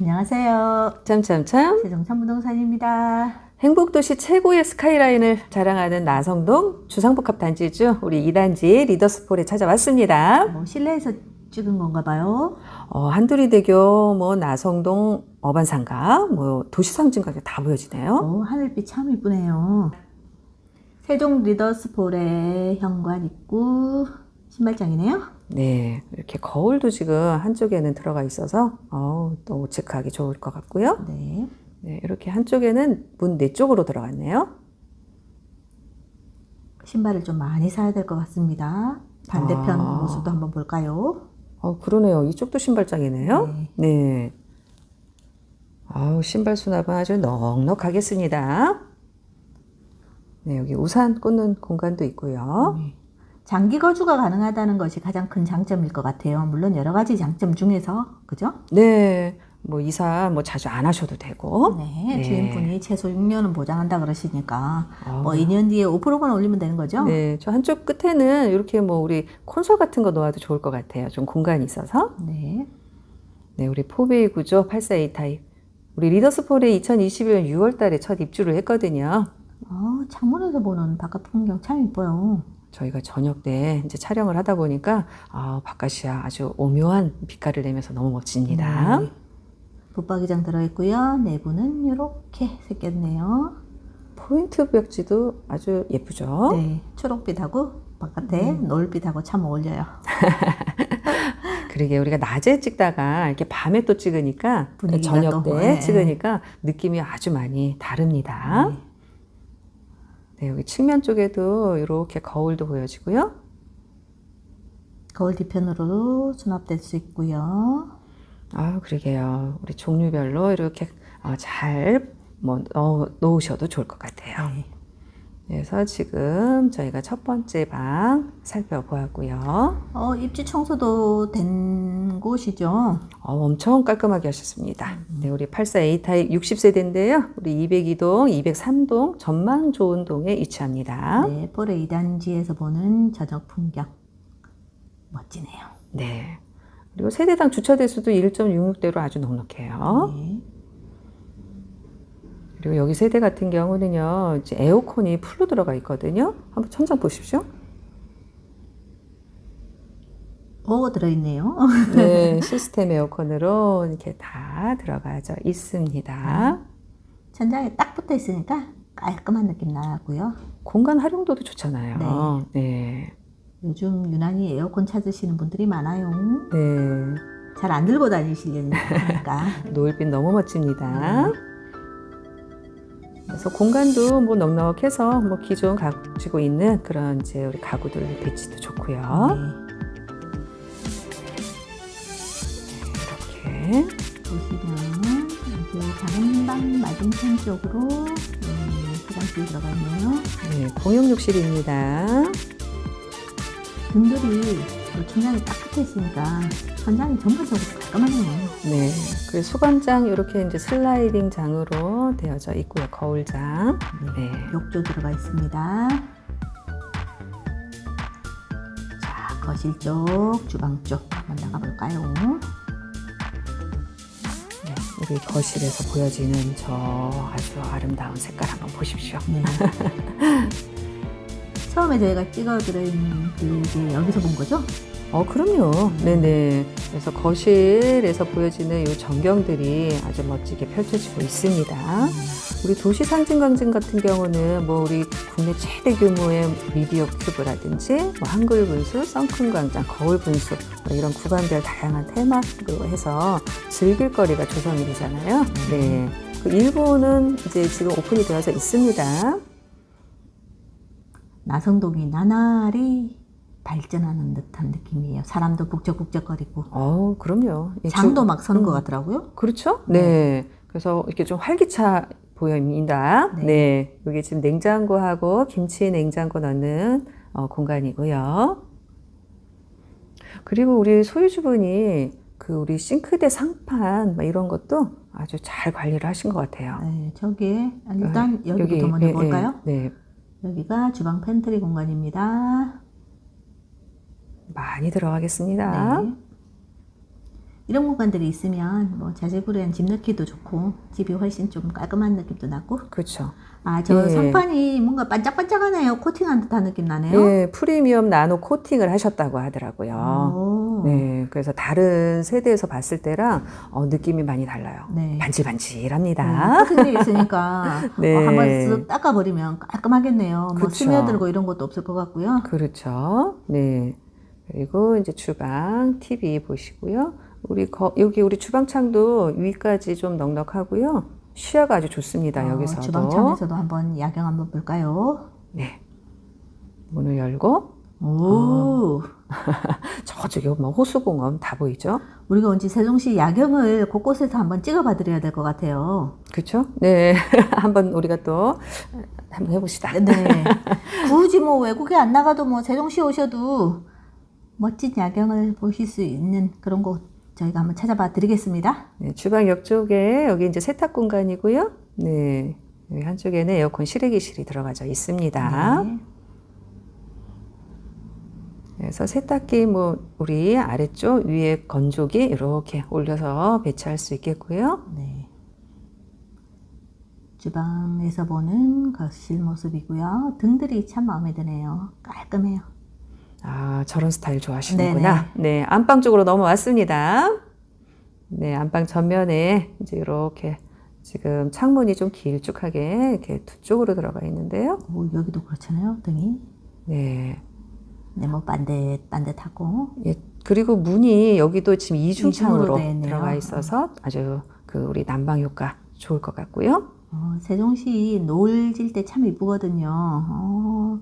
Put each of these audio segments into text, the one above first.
안녕하세요. 참참참 세종산 부동산입니다. 행복도시 최고의 스카이라인을 자랑하는 나성동 주상복합 단지주 우리 2단지 리더스폴에 찾아왔습니다. 뭐 실내에서 찍은 건가 봐요. 어, 한두리대교, 뭐 나성동 어반상가, 뭐 도시상징가게 다 보여지네요. 오, 하늘빛 참 이쁘네요. 세종 리더스폴의 현관 입구 신발장이네요. 네, 이렇게 거울도 지금 한쪽에는 들어가 있어서 어, 또 체크하기 좋을 것 같고요. 네. 네, 이렇게 한쪽에는 문 네 쪽으로 들어갔네요. 신발을 좀 많이 사야 될 것 같습니다. 반대편 아. 모습도 한번 볼까요? 어, 그러네요. 이쪽도 신발장이네요. 네. 네. 아우, 신발 수납은 아주 넉넉하겠습니다. 네, 여기 우산 꽂는 공간도 있고요. 장기 거주가 가능하다는 것이 가장 큰 장점일 것 같아요. 물론 여러 가지 장점 중에서 그죠? 네, 뭐 이사 뭐 자주 안 하셔도 되고. 네, 네. 주인분이 최소 6년은 보장한다 그러시니까 아. 뭐 2년 뒤에 5%만 올리면 되는 거죠? 네, 저 한쪽 끝에는 이렇게 뭐 우리 콘솔 같은 거 놓아도 좋을 것 같아요. 좀 공간이 있어서. 네. 네, 우리 포베이 구조 842 타입. 우리 리더스폴이 2021년 6월 달에 첫 입주를 했거든요. 어, 창문에서 보는 바깥 풍경 참 이뻐요. 저희가 저녁 때 이제 촬영을 하다 보니까 아, 바깥이 아주 오묘한 빛깔을 내면서 너무 멋집니다. 네. 붙박이장 들어있고요. 내부는 이렇게 생겼네요. 포인트 벽지도 아주 예쁘죠? 네, 초록빛하고 바깥에 음. 노을빛하고 참 어울려요. 그러게 우리가 낮에 찍다가 이렇게 밤에 또 찍으니까 저녁 또, 때 네. 찍으니까 느낌이 아주 많이 다릅니다. 네. 네, 여기 측면 쪽에도 이렇게 거울도 보여지고요. 거울 뒤편으로도 수납될 수 있고요. 아, 그러게요. 우리 종류별로 이렇게 어, 잘뭐 놓으셔도 좋을 것 같아요. 네. 그래서 지금 저희가 첫 번째 방 살펴보았고요. 어, 입지 청소도 된 곳이죠. 어, 엄청 깔끔하게 하셨습니다. 네, 우리 84A 타입 60세대인데요. 우리 202동, 203동 전망 좋은 동에 위치합니다. 네, 볼의 2단지에서 보는 저녁 풍경. 멋지네요. 네. 그리고 세대당 주차 대수도 1.66대로 아주 넉넉해요. 네. 그리고 여기 세대 같은 경우는요, 에어컨이 풀로 들어가 있거든요. 한번 천장 보십시오. 오, 들어있네요. 네, 시스템 에어컨으로 이렇게 다 들어가져 있습니다. 천장에 딱 붙어 있으니까 깔끔한 느낌 나고요. 공간 활용도도 좋잖아요. 네. 요즘 유난히 에어컨 찾으시는 분들이 많아요. 네. 잘 안 들고 다니시려니까. 노을빛 너무 멋집니다. 그래서 공간도 뭐 넉넉해서 뭐 기존 가지고 있는 그런 이제 우리 가구들 배치도 좋고요. 네. 이렇게 보시면 이제 다른 방 맞은편 쪽으로 음, 화장실이 들어가 있네요. 네, 공용 욕실입니다. 등들이 뭐 천장에 딱 붙어 있으니까 천장이 전반적으로 깔끔하네요. 네, 그리고 수건장 이렇게 이제 슬라이딩 장으로 되어져 있고요. 거울장. 네. 욕조 들어가 있습니다. 자, 거실 쪽, 주방 쪽 한번 나가볼까요? 네, 우리 거실에서 보여지는 저 아주 아름다운 색깔 한번 보십시오. 네. 처음에 저희가 찍어드린 그게 여기서 본 거죠? 어, 그럼요. 네네. 그래서 거실에서 보여지는 이 전경들이 아주 멋지게 펼쳐지고 있습니다. 우리 도시 상징 광장 같은 경우는 뭐 우리 국내 최대 규모의 미디어 큐브라든지 뭐 한글 분수, 썬큰 광장, 거울 분수 뭐 이런 구간별 다양한 테마로 해서 즐길 거리가 조성이 되잖아요. 네. 그 일부는 이제 지금 오픈이 되어져 있습니다. 나성동이 나날이 발전하는 듯한 느낌이에요. 사람도 북적북적거리고 어, 그럼요. 이 주- 장도 막 서는 음. 것 같더라고요. 그렇죠? 네. 그래서 이렇게 좀 활기차 보입니다. 네. 네. 여기 지금 냉장고하고 김치 냉장고 넣는 어, 공간이고요. 그리고 우리 소유주분이 그 우리 싱크대 상판 막 이런 것도 아주 잘 관리를 하신 것 같아요. 네, 일단 네, 여기부터 먼저 예, 예, 볼까요? 네, 여기가 주방 팬트리 공간입니다. 많이 들어가겠습니다. 네. 이런 공간들이 있으면 뭐 자재구리한 집 넣기도 좋고 집이 훨씬 좀 깔끔한 느낌도 나고 그렇죠. 아저 예. 상판이 뭔가 반짝반짝하네요 코팅한 듯한 느낌 나네요 예, 프리미엄 나노 코팅을 하셨다고 하더라고요. 오. 네, 그래서 다른 세대에서 봤을 때랑 어, 느낌이 많이 달라요. 네. 반질반질합니다. 코팅되어 있으니까 네. 어, 한번 쓱 닦아버리면 깔끔하겠네요 뭐 그쵸. 스며들고 이런 것도 없을 것 같고요 그렇죠. 네. 그리고 이제 주방 TV 보시고요. 우리 거, 여기 우리 주방창도 위까지 좀 넉넉하고요. 시야가 아주 좋습니다. 어, 여기서도. 주방창에서도 한번 야경 한번 볼까요? 네. 문을 열고 오 저쪽에 뭐 호수공원 다 보이죠? 우리가 언제 세종시 야경을 곳곳에서 한번 찍어봐 드려야 될 것 같아요 그렇죠? 네. 한번 우리가 또 한번 해봅시다. 네. 굳이 뭐 외국에 안 나가도 뭐 세종시 오셔도 멋진 야경을 보실 수 있는 그런 곳 저희가 한번 찾아봐 드리겠습니다. 네, 주방 옆 쪽에 여기 이제 세탁 공간이고요. 네. 여기 한쪽에는 에어컨 실외기실이 들어가져 있습니다. 네. 그래서 세탁기 뭐 우리 아래쪽 위에 건조기 이렇게 올려서 배치할 수 있겠고요. 네. 주방에서 보는 거실 모습이고요. 등들이 참 마음에 드네요. 깔끔해요. 아 저런 스타일 좋아하시는구나. 네 안방 쪽으로 넘어왔습니다. 네 안방 전면에 이제 이렇게 지금 창문이 좀 길쭉하게 이렇게 두 쪽으로 들어가 있는데요. 오, 여기도 그렇잖아요. 등이. 네. 네, 뭐 반듯 반듯하고. 예, 그리고 문이 여기도 지금 이중창으로. 들어가 있어서 아주 그 우리 난방 효과 좋을 것 같고요. 어, 세종시 노을 질 때 참 이쁘거든요. 어,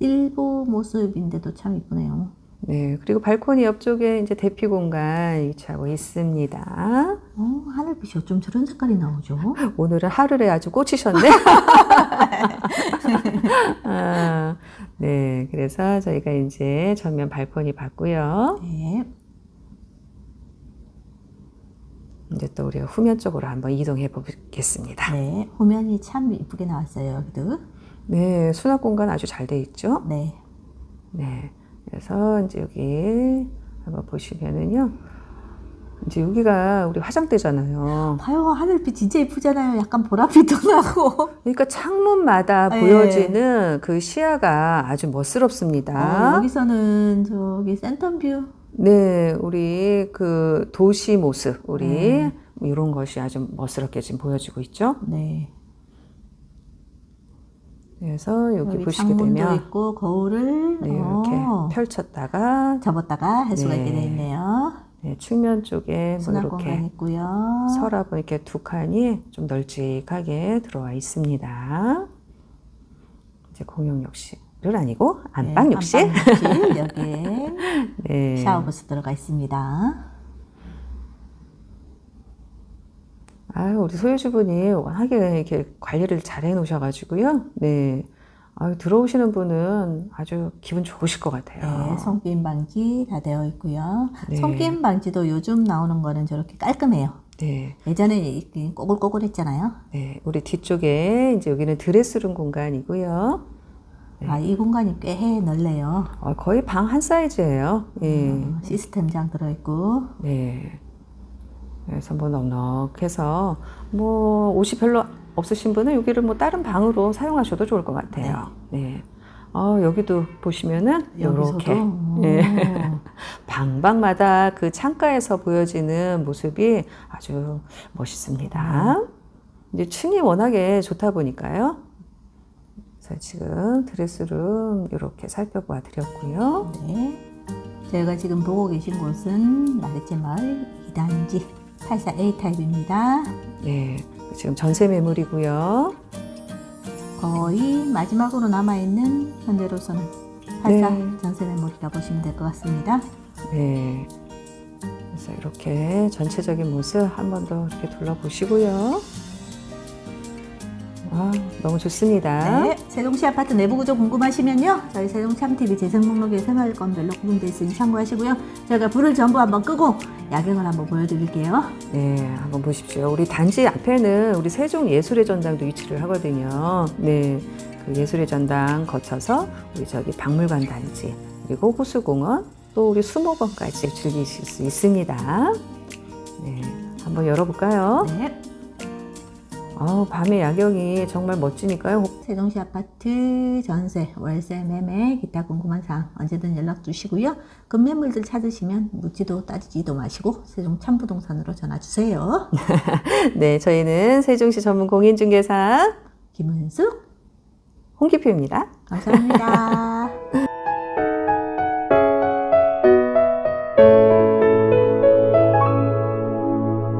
일부 모습인데도 참 이쁘네요. 네, 그리고 발코니 옆쪽에 이제 대피 공간 위치하고 있습니다. 어, 하늘빛이 어쩜 저런 색깔이 나오죠? 오늘은 하루에 아주 꽂히셨네. 아, 네, 그래서 저희가 이제 전면 발코니 봤고요. 네. 이제 또 우리가 후면 쪽으로 한번 이동해 보겠습니다. 네, 후면이 참 이쁘게 나왔어요, 여기도. 네, 수납 공간 아주 잘 돼 있죠. 네. 네. 그래서 이제 여기 한번 보시면은요. 이제 여기가 우리 화장대잖아요. 봐요, 하늘빛 진짜 이쁘잖아요. 약간 보랏빛도 나고. 그러니까 창문마다 네. 보여지는 그 시야가 아주 멋스럽습니다. 어, 여기서는 저기 센텀뷰. 네, 우리 그 도시 모습, 우리 네. 이런 것이 아주 멋스럽게 지금 보여지고 있죠. 네. 그래서 여기, 보시게 되면 있고 거울을 네, 이렇게 어, 펼쳤다가 접었다가 할 수가 네. 있게 돼 있네요. 네, 측면 쪽에 뭐 이렇게 있고요. 서랍은 이렇게 두 칸이 좀 널찍하게 들어와 있습니다. 이제 공용 욕실은 아니고 안방 네, 욕실. 안방 욕실 여기에 네. 샤워 부스 들어가 있습니다. 아, 우리 소유주분이 워낙에 이렇게 관리를 잘 해놓으셔가지고요. 네. 아유, 들어오시는 분은 아주 기분 좋으실 것 같아요. 네, 손김 방지 다 되어 있고요. 네. 손김 방지도 요즘 나오는 거는 저렇게 깔끔해요. 네. 예전에 이렇게 꼬글꼬글했잖아요. 네. 우리 뒤쪽에 이제 여기는 드레스룸 공간이고요. 네. 아, 이 공간이 꽤 넓네요. 어, 거의 방 한 사이즈예요. 예. 어, 시스템장 들어있고. 네. 그래서 뭐 넉넉해서 뭐 옷이 별로 없으신 분은 여기를 뭐 다른 방으로 사용하셔도 좋을 것 같아요. 네. 어, 여기도 보시면은 이렇게 오. 예. 방방마다 그 창가에서 보여지는 모습이 아주 멋있습니다. 이제 층이 워낙에 좋다 보니까요. 그래서 지금 드레스룸 이렇게 살펴봐 드렸고요. 네. 저희가 지금 보고 계신 곳은 나르지 마을 2단지 84A 타입입니다. 네. 지금 전세 매물이고요. 거의 마지막으로 남아있는 현재로서는 84 네. 전세 매물이라 보시면 될 것 같습니다. 네. 그래서 이렇게 전체적인 모습 한 번 더 이렇게 둘러보시고요. 아, 아, 너무 좋습니다. 네, 세종시 아파트 내부 구조 궁금하시면요. 저희 세종 참TV 재생 목록에 생활건별로 구분되어 있으니 참고하시고요. 저희가 불을 전부 한번 끄고 야경을 한번 보여드릴게요. 네, 한번 보십시오. 우리 단지 앞에는 우리 세종 예술의 전당도 위치를 하거든요. 네, 그 예술의 전당 거쳐서 우리 저기 박물관 단지 그리고 호수공원 또 우리 수목원까지 즐기실 수 있습니다. 네, 한번 열어볼까요? 네, 아, 밤의 야경이 정말 멋지니까요. 세종시 아파트 전세, 월세, 매매, 기타 궁금한 사항 언제든 연락 주시고요. 급매물들 찾으시면 묻지도 따지지도 마시고 세종 참부동산으로 전화 주세요. 네, 저희는 세종시 전문 공인중개사 김은숙, 홍기표입니다. 감사합니다.